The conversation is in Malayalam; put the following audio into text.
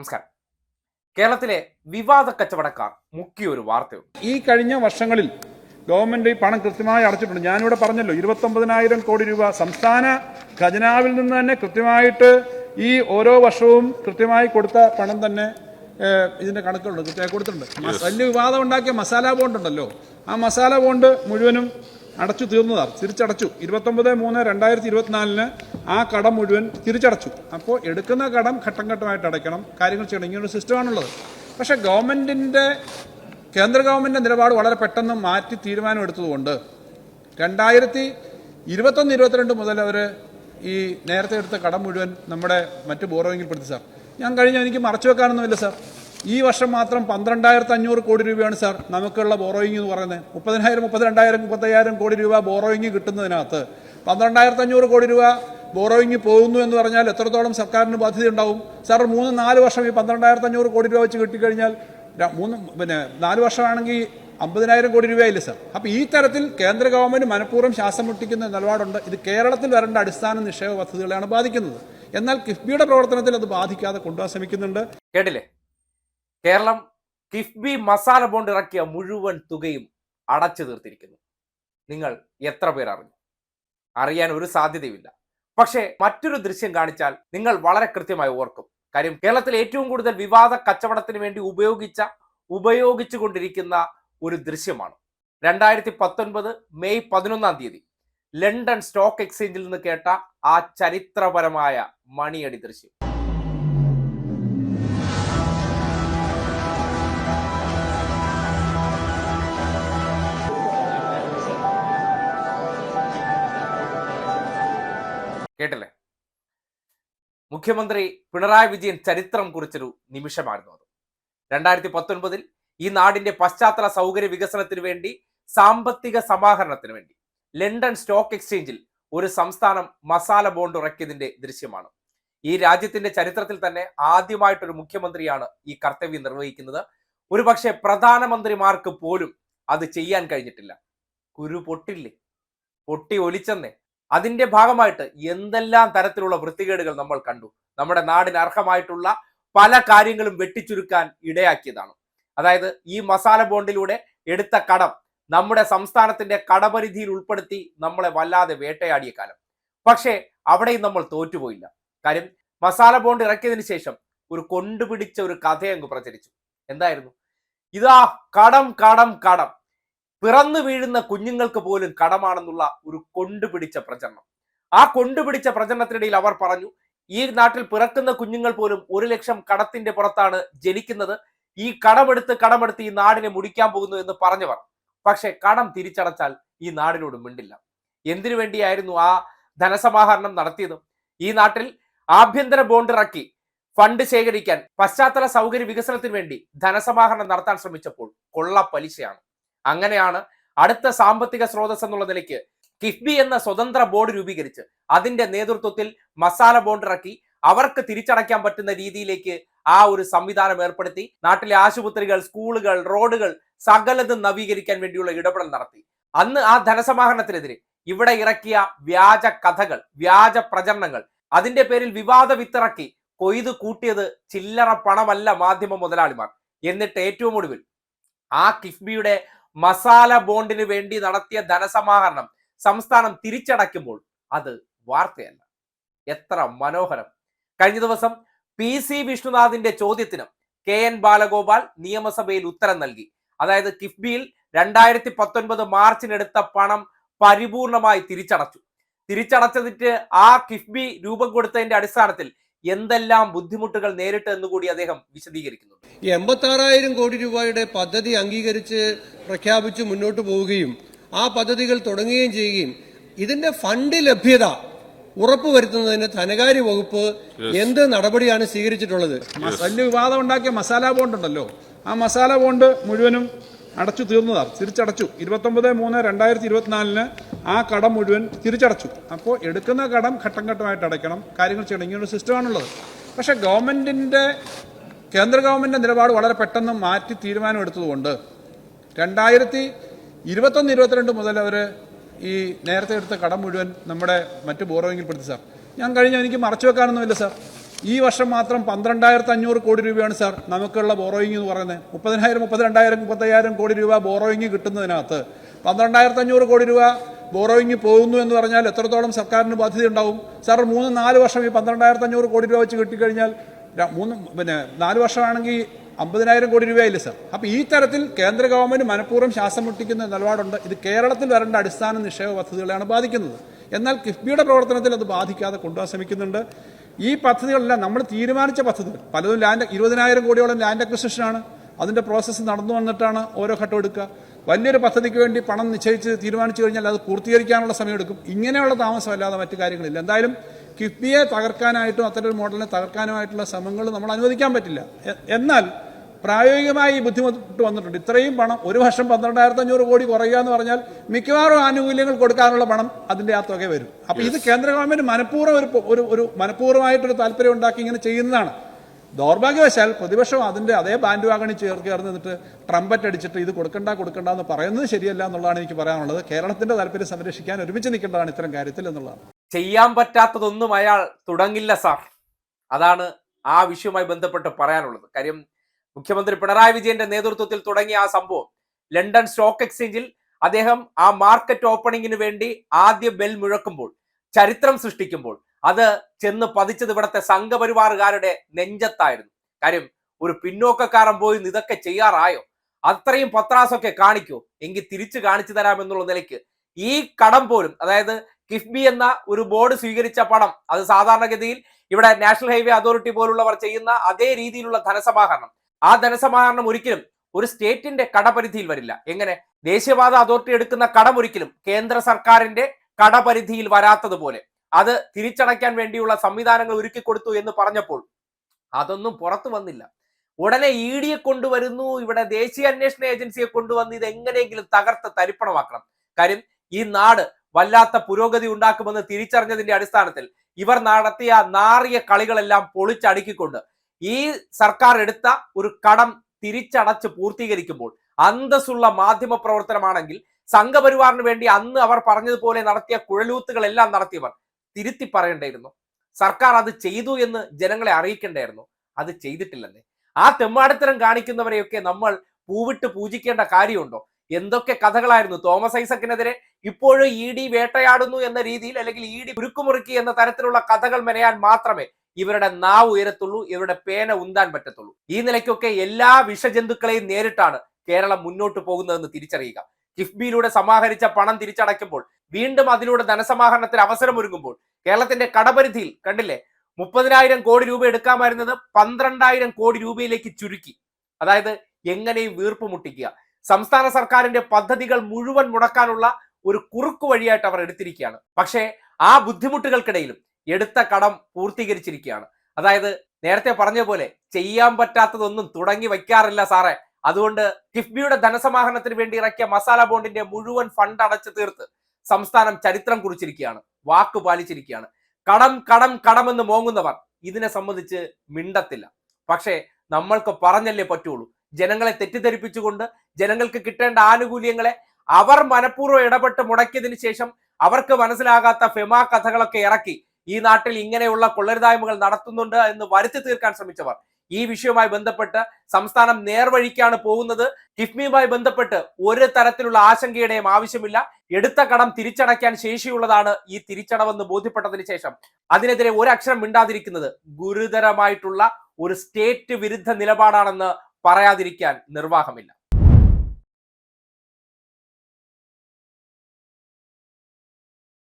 നമസ്കാരം. കേരളത്തിലെ വിവാദ കച്ചവടക്കാർ മുഖ്യൊരു വാർത്തയുണ്ട്. ഈ കഴിഞ്ഞ വർഷങ്ങളിൽ ഗവൺമെന്റ് ഈ പണം കൃത്യമായി അടച്ചിട്ടുണ്ട്. ഞാനിവിടെ പറഞ്ഞല്ലോ ഇരുപത്തൊമ്പതിനായിരം കോടി രൂപ സംസ്ഥാന ഖജനാവിൽ നിന്ന് തന്നെ കൃത്യമായിട്ട് ഈ ഓരോ വർഷവും കൃത്യമായി കൊടുത്ത പണം തന്നെ ഇതിന്റെ കണക്കുണ്ട് കൃത്യമായി കൊടുത്തിട്ടുണ്ട്. വലിയ വിവാദം ഉണ്ടാക്കിയ മസാല ബോണ്ട് ഉണ്ടല്ലോ. ആ മസാല ബോണ്ട് മുഴുവനും അടച്ചു തീർന്നതാണ് തിരിച്ചടച്ചു. ഇരുപത്തൊമ്പത് മൂന്ന് രണ്ടായിരത്തി ഇരുപത്തിനാലിന് ആ കടം മുഴുവൻ തിരിച്ചടച്ചു. അപ്പോൾ എടുക്കുന്ന കടം ഘട്ടം ഘട്ടമായിട്ട് അടയ്ക്കണം. കാര്യങ്ങൾ ചെയ്യണം. ഇങ്ങനൊരു സിസ്റ്റമാണുള്ളത്. പക്ഷേ ഗവൺമെന്റിന്റെ കേന്ദ്ര ഗവൺമെന്റിന്റെ നിലപാട് വളരെ പെട്ടെന്ന് മാറ്റി തീരുമാനം എടുത്തതുകൊണ്ട് രണ്ടായിരത്തി ഇരുപത്തൊന്ന് ഇരുപത്തിരണ്ട് മുതൽ അവർ ഈ നേരത്തെ എടുത്ത കടം മുഴുവൻ നമ്മുടെ മറ്റു ബോറോയിങ്ങിൽ പെടുത്തി സാർ. ഞാൻ കഴിഞ്ഞ എനിക്ക് മറച്ചു വെക്കാനൊന്നുമില്ല സാർ. ഈ വർഷം മാത്രം പന്ത്രണ്ടായിരത്തി അഞ്ഞൂറ് കോടി രൂപയാണ് സാർ നമുക്കുള്ള ബോറോയിങ് എന്ന് പറയുന്നത്. മുപ്പതിനായിരം മുപ്പത്തിരണ്ടായിരം മുപ്പത്തയ്യായിരം കോടി രൂപ ബോറോയിങ് കിട്ടുന്നതിനകത്ത്. പന്ത്രണ്ടായിരത്തി അഞ്ഞൂറ് കോടി രൂപ ബോറോയിങ് പോകുന്നു എന്ന് പറഞ്ഞാൽ എത്രത്തോളം സർക്കാരിന് ബാധ്യത ഉണ്ടാവും? സാർ മൂന്ന് നാല് വർഷം ഈ പന്ത്രണ്ടായിരത്തി അഞ്ഞൂറ് കോടി രൂപ വെച്ച് കിട്ടിക്കഴിഞ്ഞാൽ മൂന്ന് പിന്നെ നാല് വർഷമാണെങ്കിൽ അമ്പതിനായിരം കോടി രൂപയായില്ലേ സാർ? അപ്പോൾ ഈ തരത്തിൽ കേന്ദ്ര ഗവൺമെന്റ് മനഃപൂർവം ശ്വാസം മുട്ടിക്കുന്ന നിലപാടുണ്ട്. ഇത് കേരളത്തിൽ വരേണ്ട അടിസ്ഥാന നിക്ഷേപ പദ്ധതികളെയാണ് ബാധിക്കുന്നത്. എന്നാൽ കിഫ്ബിയുടെ പ്രവർത്തനത്തിൽ അത് ബാധിക്കാതെ കൊണ്ടുപോകാൻ ശ്രമിക്കുന്നുണ്ട്. കേട്ടില്ലേ? കേരളം കിഫ്ബി മസാല ബോണ്ട് ഇറക്കിയ മുഴുവൻ തുകയും അടച്ചു തീർത്തിരിക്കുന്നു. നിങ്ങൾ എത്ര പേർ അറിഞ്ഞു അറിയാൻ ഒരു സാധ്യതയുമില്ല. പക്ഷേ മറ്റൊരു ദൃശ്യം കാണിച്ചാൽ നിങ്ങൾ വളരെ കൃത്യമായി ഓർക്കും. കാര്യം കേരളത്തിൽ ഏറ്റവും കൂടുതൽ വിവാദ കച്ചവടത്തിന് വേണ്ടി ഉപയോഗിച്ച ഉപയോഗിച്ചു കൊണ്ടിരിക്കുന്ന ഒരു ദൃശ്യമാണ്. രണ്ടായിരത്തി പത്തൊൻപത് മെയ് പതിനൊന്നാം തീയതി ലണ്ടൻ സ്റ്റോക്ക് എക്സ്ചേഞ്ചിൽ നിന്ന് കേട്ട ആ ചരിത്രപരമായ മണിയടി ദൃശ്യം. കേട്ടില്ലേ? മുഖ്യമന്ത്രി പിണറായി വിജയൻ ചരിത്രം കുറിച്ചൊരു നിമിഷമായിരുന്നു അത്. രണ്ടായിരത്തി പത്തൊൻപതിൽ ഈ നാടിന്റെ പശ്ചാത്തല സൗകര്യ വികസനത്തിന് വേണ്ടി സാമ്പത്തിക സമാഹരണത്തിന് വേണ്ടി ലണ്ടൻ സ്റ്റോക്ക് എക്സ്ചേഞ്ചിൽ ഒരു സംസ്ഥാനം മസാല ബോണ്ട് ഇറക്കിയതിന്റെ ദൃശ്യമാണ്. ഈ രാജ്യത്തിന്റെ ചരിത്രത്തിൽ തന്നെ ആദ്യമായിട്ടൊരു മുഖ്യമന്ത്രിയാണ് ഈ കർത്തവ്യം നിർവഹിക്കുന്നത്. ഒരു പക്ഷേ പ്രധാനമന്ത്രിമാർക്ക് പോലും അത് ചെയ്യാൻ കഴിഞ്ഞിട്ടില്ല. കുരു പൊട്ടില്ലേ? പൊട്ടി ഒലിച്ചെന്നേ. അതിന്റെ ഭാഗമായിട്ട് എന്തെല്ലാം തരത്തിലുള്ള വൃത്തികേടുകൾ നമ്മൾ കണ്ടു? നമ്മുടെ നാടിന് അർഹമായിട്ടുള്ള പല കാര്യങ്ങളും വെട്ടിച്ചുരുക്കാൻ ഇടയാക്കിയതാണ്. അതായത് ഈ മസാല ബോണ്ടിലൂടെ എടുത്ത കടം നമ്മുടെ സംസ്ഥാനത്തിന്റെ കടപരിധിയിൽ ഉൾപ്പെടുത്തി നമ്മളെ വല്ലാതെ വേട്ടയാടിയ കാലം. പക്ഷേ അവിടെയും നമ്മൾ തോറ്റുപോയില്ല. കാര്യം മസാല ബോണ്ട് ഇറക്കിയതിനു ശേഷം ഒരു കൊണ്ടുപിടിച്ച ഒരു കഥയങ്ങ് പ്രചരിച്ചു. എന്തായിരുന്നു? ഇതാ കടം കടം കടം. പിറന്നു വീഴുന്ന കുഞ്ഞുങ്ങൾക്ക് പോലും കടമാണെന്നുള്ള ഒരു കൊണ്ടുപിടിച്ച പ്രചരണം. ആ കൊണ്ടുപിടിച്ച പ്രചരണത്തിനിടയിൽ അവർ പറഞ്ഞു ഈ നാട്ടിൽ പിറക്കുന്ന കുഞ്ഞുങ്ങൾ പോലും ഒരു ലക്ഷം കടത്തിന്റെ പുറത്താണ് ജനിക്കുന്നത്. ഈ കടമെടുത്ത് കടമെടുത്ത് ഈ നാടിനെ മുടിക്കാൻ പോകുന്നു എന്ന് പറഞ്ഞവർ. പക്ഷെ കടം തിരിച്ചടച്ചാൽ ഈ നാടിനോട് മിണ്ടില്ല. എന്തിനു വേണ്ടിയായിരുന്നു ആ ധനസമാഹരണം നടത്തിയത്? ഈ നാട്ടിൽ ആഭ്യന്തര ബോണ്ട് ഇറക്കി ഫണ്ട് ശേഖരിക്കാൻ പശ്ചാത്തല സൗകര്യ വികസനത്തിന് വേണ്ടി ധനസമാഹരണം നടത്താൻ ശ്രമിച്ചപ്പോൾ കൊള്ള പലിശയാണ്. അങ്ങനെയാണ് അടുത്ത സാമ്പത്തിക സ്രോതസ് എന്നുള്ള നിലയ്ക്ക് കിഫ്ബി എന്ന സ്വതന്ത്ര ബോർഡ് രൂപീകരിച്ച് അതിന്റെ നേതൃത്വത്തിൽ മസാല ബോണ്ട് ഇറക്കി അവർക്ക് തിരിച്ചടയ്ക്കാൻ പറ്റുന്ന രീതിയിലേക്ക് ആ ഒരു സംവിധാനം ഏർപ്പെടുത്തി നാട്ടിലെ ആശുപത്രികൾ സ്കൂളുകൾ റോഡുകൾ സകലതും നവീകരിക്കാൻ വേണ്ടിയുള്ള ഇടപെടൽ നടത്തി. അന്ന് ആ ധനസമാഹരണത്തിനെതിരെ ഇവിടെ ഇറക്കിയ വ്യാജ കഥകൾ വ്യാജ പ്രചരണങ്ങൾ അതിന്റെ പേരിൽ വിവാദ വിത്തിറക്കി കൊയ്ത് കൂട്ടിയത് ചില്ലറ പണമല്ല മാധ്യമ മുതലാളിമാർ. എന്നിട്ട് ഏറ്റവും ഒടുവിൽ ആ കിഫ്ബിയുടെ മസാല ബോണ്ടിന് വേണ്ടി നടത്തിയ ധനസമാഹരണം സംസ്ഥാനം തിരിച്ചടയ്ക്കുമ്പോൾ അത് വാർത്തയല്ല. എത്ര മനോഹരം. കഴിഞ്ഞ ദിവസം പി സി വിഷ്ണുനാഥിന്റെ ചോദ്യത്തിന് കെ എൻ ബാലഗോപാൽ നിയമസഭയിൽ ഉത്തരം നൽകി. അതായത് കിഫ്ബിയിൽ രണ്ടായിരത്തി പത്തൊൻപത് മാർച്ചിനെടുത്ത പണം പരിപൂർണമായി തിരിച്ചടച്ചു. തിരിച്ചടച്ചതിട്ട് ആ കിഫ്ബി രൂപം കൊടുത്തതിന്റെ അടിസ്ഥാനത്തിൽ എന്തെല്ലാം ബുദ്ധിമുട്ടുകൾ നേരിട്ട് എന്ന് കൂടി അദ്ദേഹം വിശദീകരിക്കുന്നുണ്ട്. ഈ എൺപത്തി ആറായിരം കോടി രൂപയുടെ പദ്ധതി അംഗീകരിച്ച് പ്രഖ്യാപിച്ച് മുന്നോട്ട് പോവുകയും ആ പദ്ധതികൾ തുടങ്ങുകയും ചെയ്യുകയും ഇതിന്റെ ഫണ്ട് ലഭ്യത ഉറപ്പുവരുത്തുന്നതിന് ധനകാര്യ വകുപ്പ് എന്ത് നടപടിയാണ് സ്വീകരിച്ചിട്ടുള്ളത്? വലിയ വിവാദം ഉണ്ടാക്കിയ മസാല ബോണ്ട് ഉണ്ടല്ലോ. ആ മസാല ബോണ്ട് മുഴുവനും അടച്ചു തീർന്നതാണ് തിരിച്ചടച്ചു. ഇരുപത്തൊമ്പത് മൂന്ന് രണ്ടായിരത്തി ഇരുപത്തിനാലിന് ആ കടം മുഴുവൻ തിരിച്ചടച്ചു. അപ്പോൾ എടുക്കുന്ന കടം ഘട്ടം ഘട്ടമായിട്ട് അടയ്ക്കണം. കാര്യങ്ങൾ ചെയ്യണം. ഇങ്ങനൊരു സിസ്റ്റമാണുള്ളത്. പക്ഷേ ഗവൺമെന്റിന്റെ കേന്ദ്ര ഗവൺമെന്റിന്റെ നിലപാട് വളരെ പെട്ടെന്ന് മാറ്റി തീരുമാനമെടുത്തതുകൊണ്ട് രണ്ടായിരത്തി ഇരുപത്തൊന്ന് ഇരുപത്തിരണ്ട് മുതൽ അവർ ഈ നേരത്തെ എടുത്ത കടം മുഴുവൻ നമ്മുടെ മറ്റു ബോറോയിങ്ങിൽ പെടുത്തി സാർ. ഞാൻ കഴിഞ്ഞ എനിക്ക് മറച്ചു വെക്കാനൊന്നുമില്ല സാർ. ഈ വർഷം മാത്രം പന്ത്രണ്ടായിരത്തി അഞ്ഞൂറ് കോടി രൂപയാണ് സാർ നമുക്കുള്ള ബോറോയിങ് എന്ന് പറയുന്നത്. മുപ്പതിനായിരം മുപ്പത്തിരണ്ടായിരം മുപ്പത്തയ്യായിരം കോടി രൂപ ബോറോയിങ് കിട്ടുന്നതിനകത്ത്. പന്ത്രണ്ടായിരത്തി അഞ്ഞൂറ് കോടി രൂപ ബോറോയിങ് പോകുന്നു എന്ന് പറഞ്ഞാൽ എത്രത്തോളം സർക്കാരിന് ബാധ്യത ഉണ്ടാവും? സാർ മൂന്ന് നാല് വർഷം ഈ പന്ത്രണ്ടായിരത്തി അഞ്ഞൂറ് കോടി രൂപ വെച്ച് കിട്ടിക്കഴിഞ്ഞാൽ മൂന്ന് പിന്നെ നാല് വർഷമാണെങ്കിൽ അമ്പതിനായിരം കോടി രൂപയായില്ലേ സാർ? അപ്പോൾ ഈ തരത്തിൽ കേന്ദ്ര ഗവൺമെന്റ് മനഃപൂർവം ശ്വാസം മുട്ടിക്കുന്ന നിലപാടുണ്ട്. ഇത് കേരളത്തിൽ വരേണ്ട അടിസ്ഥാന നിക്ഷേപ പദ്ധതികളെയാണ് ബാധിക്കുന്നത്. എന്നാൽ കിഫ്ബിയുടെ പ്രവർത്തനത്തിൽ അത് ബാധിക്കാതെ കൊണ്ടുപോകാൻ ശ്രമിക്കുന്നുണ്ട്. ഈ പദ്ധതികളെല്ലാം നമ്മൾ തീരുമാനിച്ച പദ്ധതികൾ. പലതും ലാൻഡ് ഇരുപതിനായിരം കോടിയോളം ലാൻഡ് അക്വിസിഷനാണ് അതിന്റെ പ്രോസസ്സ് നടന്നു വന്നിട്ടാണ് ഓരോ ഘട്ടം എടുക്കുക. വലിയൊരു പദ്ധതിക്ക് വേണ്ടി പണം നിശ്ചയിച്ച് തീരുമാനിച്ചു കഴിഞ്ഞാൽ അത് പൂർത്തീകരിക്കാനുള്ള സമയമെടുക്കും ഇങ്ങനെയുള്ള താമസമല്ലാതെ മറ്റു കാര്യങ്ങളില്ല. എന്തായാലും കിഫ്ബിയെ തകർക്കാനായിട്ടും അത്തരം ഒരു മോഡലിനെ തകർക്കാനുമായിട്ടുള്ള ശ്രമങ്ങൾ നമ്മൾ അനുവദിക്കാൻ പറ്റില്ല. എന്നാൽ പ്രായോഗികമായി ഈ ബുദ്ധിമുട്ട് വന്നിട്ടുണ്ട്. ഇത്രയും പണം ഒരു വർഷം പന്ത്രണ്ടായിരത്തി അഞ്ഞൂറ് കോടി കുറയുക എന്ന് പറഞ്ഞാൽ മിക്കവാറും ആനുകൂല്യങ്ങൾ കൊടുക്കാനുള്ള പണം അതിന്റെ ആ തുക വരും. അപ്പൊ ഇത് കേന്ദ്ര ഗവൺമെന്റ് മനഃപൂർവം ഒരു ഒരു ഒരു മനഃപൂർവമായിട്ടൊരു താല്പര്യം ഉണ്ടാക്കി ഇങ്ങനെ ചെയ്യുന്നതാണ്. ദൗർഭാഗ്യവശാൽ പ്രതിപക്ഷം അതിന്റെ അതേ ബാൻഡ് വാഗണി ചേർന്ന് എന്നിട്ട് ട്രംപറ്റ് അടിച്ചിട്ട് ഇത് കൊടുക്കണ്ട കൊടുക്കണ്ട എന്ന് പറയുന്നത് ശരിയല്ല എന്നുള്ളതാണ് എനിക്ക് പറയാനുള്ളത്. കേരളത്തിന്റെ താല്പര്യം സംരക്ഷിക്കാൻ ഒരുമിച്ച് നിൽക്കേണ്ടതാണ് ഇത്തരം കാര്യത്തിൽ എന്നുള്ളതാണ്. ചെയ്യാൻ പറ്റാത്തതൊന്നും അയാൾ തുടങ്ങില്ല സാർ. അതാണ് ആ വിഷയവുമായി ബന്ധപ്പെട്ട് പറയാനുള്ളത്. കാര്യം മുഖ്യമന്ത്രി പിണറായി വിജയന്റെ നേതൃത്വത്തിൽ തുടങ്ങിയ ആ സംഭവം. ലണ്ടൻ സ്റ്റോക്ക് എക്സ്ചേഞ്ചിൽ അദ്ദേഹം ആ മാർക്കറ്റ് ഓപ്പണിങ്ങിന് വേണ്ടി ആദ്യ ബെൽ മുഴക്കുമ്പോൾ ചരിത്രം സൃഷ്ടിക്കുമ്പോൾ അത് ചെന്ന് പതിച്ചത് ഇവിടുത്തെ സംഘപരിവാറുകാരുടെ നെഞ്ചത്തായിരുന്നു. കാര്യം ഒരു പിന്നോക്കക്കാരൻ പോയി ഇതൊക്കെ ചെയ്യാറായോ? അത്രയും പത്രാസൊക്കെ കാണിക്കൂ? എങ്കിൽ തിരിച്ചു കാണിച്ചു തരാമെന്നുള്ള നിലയ്ക്ക് ഈ കടം പോലും അതായത് കിഫ്ബി എന്ന ഒരു ബോർഡ് സ്വീകരിച്ച പണം അത് സാധാരണഗതിയിൽ ഇവിടെ നാഷണൽ ഹൈവേ അതോറിറ്റി പോലുള്ളവർ ചെയ്യുന്ന അതേ രീതിയിലുള്ള ധനസമാഹരണം ആ ധനസമാഹരണം ഒരിക്കലും ഒരു സ്റ്റേറ്റിന്റെ കടപരിധിയിൽ വരില്ല. എങ്ങനെ? ദേശീയപാത അതോറിറ്റി എടുക്കുന്ന കടം ഒരിക്കലും കേന്ദ്ര സർക്കാരിന്റെ കടപരിധിയിൽ വരാത്തതുപോലെ. അത് തിരിച്ചടയ്ക്കാൻ വേണ്ടിയുള്ള സംവിധാനങ്ങൾ ഒരുക്കി കൊടുത്തു എന്ന് പറഞ്ഞപ്പോൾ അതൊന്നും പുറത്തു വന്നില്ല. ഉടനെ ഇ ഡിയെ കൊണ്ടുവരുന്നു. ഇവിടെ ദേശീയ അന്വേഷണ ഏജൻസിയെ കൊണ്ടുവന്ന് ഇത് എങ്ങനെയെങ്കിലും തകർത്ത് തരിപ്പണമാക്കണം. കാര്യം ഈ നാട് വല്ലാത്ത പുരോഗതി ഉണ്ടാക്കുമെന്ന് തിരിച്ചറിഞ്ഞതിന്റെ അടിസ്ഥാനത്തിൽ ഇവർ നടത്തിയ നാറിയ കളികളെല്ലാം പൊളിച്ചടുക്കിക്കൊണ്ട് ഈ സർക്കാർ എടുത്ത ഒരു കടം തിരിച്ചടച്ച് പൂർത്തീകരിക്കുമ്പോൾ അന്തസ്സുള്ള മാധ്യമ പ്രവർത്തനമാണെങ്കിൽ സംഘപരിവാറിന് വേണ്ടി അന്ന് അവർ പറഞ്ഞതുപോലെ നടത്തിയ കുഴലൂത്തുകളെല്ലാം നടത്തിയവർ തിരുത്തി പറയണ്ടായിരുന്നു. സർക്കാർ അത് ചെയ്തു എന്ന് ജനങ്ങളെ അറിയിക്കേണ്ടായിരുന്നു. അത് ചെയ്തിട്ടില്ലെന്നേ. ആ തെമ്മാടിത്തരം കാണിക്കുന്നവരെയൊക്കെ നമ്മൾ പൂവിട്ട് പൂജിക്കേണ്ട കാര്യമുണ്ടോ? എന്തൊക്കെ കഥകളായിരുന്നു? തോമസ് ഐസക്കിനെതിരെ ഇപ്പോഴും ഇ ഡി വേട്ടയാടുന്നു എന്ന രീതിയിൽ അല്ലെങ്കിൽ ഇ ഡി കുരുക്കുമുറുക്കി എന്ന തരത്തിലുള്ള കഥകൾ മെനയാൻ മാത്രമേ ഇവരുടെ നാവ് ഉയരത്തുള്ളൂ ഇവരുടെ പേന ഉന്താൻ പറ്റത്തുള്ളൂ. ഈ നിലയ്ക്കൊക്കെ എല്ലാ വിഷജന്തുക്കളെയും നേരിട്ടാണ് കേരളം മുന്നോട്ട് പോകുന്നതെന്ന് തിരിച്ചറിയുക. കിഫ്ബിയിലൂടെ സമാഹരിച്ച പണം തിരിച്ചടയ്ക്കുമ്പോൾ വീണ്ടും അതിലൂടെ ധനസമാഹരണത്തിന് അവസരമൊരുങ്ങുമ്പോൾ കേരളത്തിന്റെ കടപരിധിയിൽ കണ്ടില്ലേ? മുപ്പതിനായിരം കോടി രൂപ എടുക്കാമായിരുന്നത് പന്ത്രണ്ടായിരം കോടി രൂപയിലേക്ക് ചുരുക്കി. അതായത് എങ്ങനെയും വീർപ്പ് മുട്ടിക്കുക. സംസ്ഥാന സർക്കാരിന്റെ പദ്ധതികൾ മുഴുവൻ മുടക്കാനുള്ള ഒരു കുറുക്കു വഴിയായിട്ട് അവർ എടുത്തിരിക്കുകയാണ്. പക്ഷേ ആ ബുദ്ധിമുട്ടുകൾക്കിടയിലും എടുത്ത കടം പൂർത്തീകരിച്ചിരിക്കുകയാണ്. അതായത് നേരത്തെ പറഞ്ഞ പോലെ ചെയ്യാൻ പറ്റാത്തതൊന്നും തുടങ്ങി വയ്ക്കാറില്ല സാറേ. അതുകൊണ്ട് കിഫ്ബിയുടെ ധനസമാഹരണത്തിന് വേണ്ടി ഇറക്കിയ മസാല ബോണ്ടിന്റെ മുഴുവൻ ഫണ്ട് അടച്ചു തീർത്ത് സംസ്ഥാനം ചരിത്രം കുറിച്ചിരിക്കുകയാണ്. വാക്ക് പാലിച്ചിരിക്കുകയാണ്. കടം കടം കടമെന്ന് മോങ്ങുന്നവർ ഇതിനെ സംബന്ധിച്ച് മിണ്ടത്തില്ല. പക്ഷേ നമ്മൾക്ക് പറഞ്ഞല്ലേ പറ്റുള്ളൂ. ജനങ്ങളെ തെറ്റിദ്ധരിപ്പിച്ചുകൊണ്ട് ജനങ്ങൾക്ക് കിട്ടേണ്ട ആനുകൂല്യങ്ങളെ അവർ മനഃപൂർവം ഇടപെട്ട് മുടക്കിയതിനു ശേഷം അവർക്ക് മനസ്സിലാകാത്ത ഫെമാ കഥകളൊക്കെ ഇറക്കി ഈ നാട്ടിൽ ഇങ്ങനെയുള്ള കൊള്ളരുതായ്മകൾ നടത്തുന്നുണ്ട് എന്ന് വരുത്തി തീർക്കാൻ ശ്രമിച്ചവർ. ഈ വിഷയവുമായി ബന്ധപ്പെട്ട് സംസ്ഥാനം നേർവഴിക്കാണ് പോകുന്നത്. കിഫ്ബിയുമായി ബന്ധപ്പെട്ട് ഒരു തരത്തിലുള്ള ആശങ്കയുടെയും ആവശ്യമില്ല. എടുത്ത കടം തിരിച്ചടയ്ക്കാൻ ശേഷിയുള്ളതാണ് ഈ തിരിച്ചടവെന്ന് ബോധ്യപ്പെട്ടതിന് ശേഷം. അതിനെതിരെ ഒരക്ഷരം മിണ്ടാതിരിക്കുന്നത് ഗുരുതരമായിട്ടുള്ള ഒരു സ്റ്റേറ്റ് വിരുദ്ധ നിലപാടാണെന്ന് പറയാതിരിക്കാൻ നിർവാഹമില്ല.